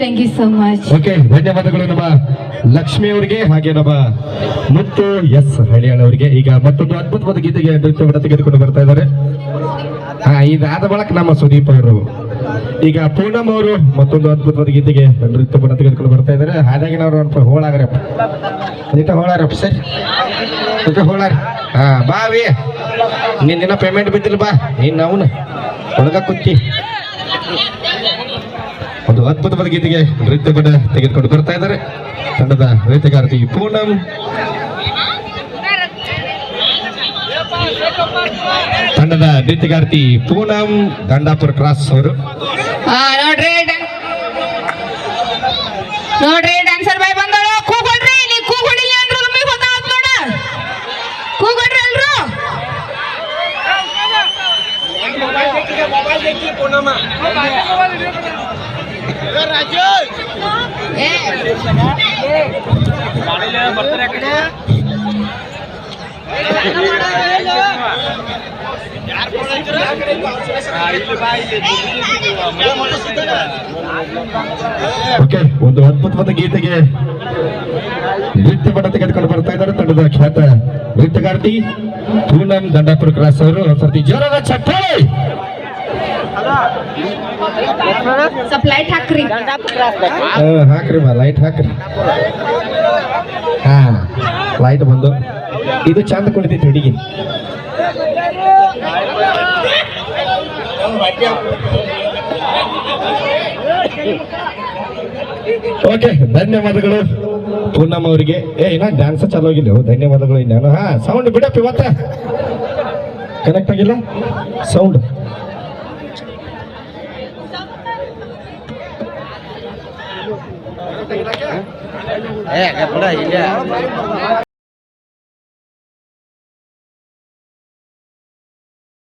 Thank you so much okay ಧನ್ಯವಾದಗಳು ನಮ್ಮ ಲಕ್ಷ್ಮಿ ಅವರಿಗೆ, ಹಾಗೆ ನಮ್ಮ ಮತ್ತು ಎಸ್ ಹಳಿಯಾಳ ಅವರಿಗೆ. ಈಗ ಮತ್ತೊಂದು ಅದ್ಭುತವಾದ ಗೀತೆಗೆ ನೃತ್ಯವನ್ನು ತೆಗೆದುಕೊಂಡು ಬರ್ತಾ ಇದ್ದಾರೆ. ಇದಾದ ಬಳಕ ನಮ್ಮ ಸುದೀಪ್ ಅವರು. ಈಗ ಪೂನಮ್ ಅವರು ಮತ್ತೊಂದು ಅದ್ಭುತವಾದ ಗೀತೆಗೆ ನೃತ್ಯವನ್ನು ತೆಗೆದುಕೊಂಡು ಬರ್ತಾ ಇದ್ದಾರೆ. ಹಾದಾಗಿನವರು ಅಲ್ಪ ಹೋಳಾಗ್ರಪ್ಪ ನೀಟ ಹೋಳಾರಪ್ಪ ಸರ್. ನೀಟ ಹೋಳಾರ ಹಾ ಬಾ ವಿ ನಿನ್ನ ಪೇಮೆಂಟ್ ಬಿದ್ದಿಲ್ಲ ಬಾ. ನೀನ್ ಅವನು ಒಳಗ ಕುತ್ತಿ ಒಂದು ಅದ್ಭುತವಾದ ಗೀತೆಗೆ ಕೂಡ ತೆಗೆದುಕೊಂಡು ಬರ್ತಾ ಇದ್ದಾರೆ. ತಂಡದ ನೃತ್ಯಗಾರತಿ ಪೂನಂ. ತಂಡದ ನೃತ್ಯಗಾರ್ತಿ ಪೂನಂ ದಂಡಾಪುರ ಕ್ರಾಸ್ ಅವರು. ನೋಡ್ರಿ ನೋಡ್ರಿ ಒಂದು ಅದ್ಭುತವಾದ ಗೀತೆಗೆ ನೃತ್ಯ ಪಡ ತೆಗೆದುಕೊಂಡು ಬರ್ತಾ ಇದ್ದಾರೆ, ತಂಡದ ಖ್ಯಾತ ನೃತ್ಯಗಾರ್ತಿ ಪೂನಂ ದಂಡಾಪುರ ಕ್ರಾಸ್ ಅವರು ಸರ್ತಿ ಜೋರದ ಚಪ್ಪಾಳೆ. ಸ್ವಲ್ಪ ಲೈಟ್ ಹಾಕ್ರಿ ಲೈಟ್ ಹಾಕ್ರಿ. ಹಾ ಲೈಟ್ ಬಂದು. ಇದು ಚಂದ ಕುಳಿತೈತಿ ಹುಡುಗಿ. ಓಕೆ ಧನ್ಯವಾದಗಳು. ಪೂರ್ಣಮ್ಮ ಅವರಿಗೆ. ಏ ಇನ್ನ ಡ್ಯಾನ್ಸ್ ಓ, ಧನ್ಯವಾದಗಳು ಇನ್ನೇನು ಹಾ ಸೌಂಡ್ ಬಿಡಪ್ಪ ಇವತ್ತ. ಕನೆಕ್ಟ್ ಆಗಿಲ್ಲ? ಸೌಂಡ್ ಏ ಬಿಡ ಇಲ್ಲ.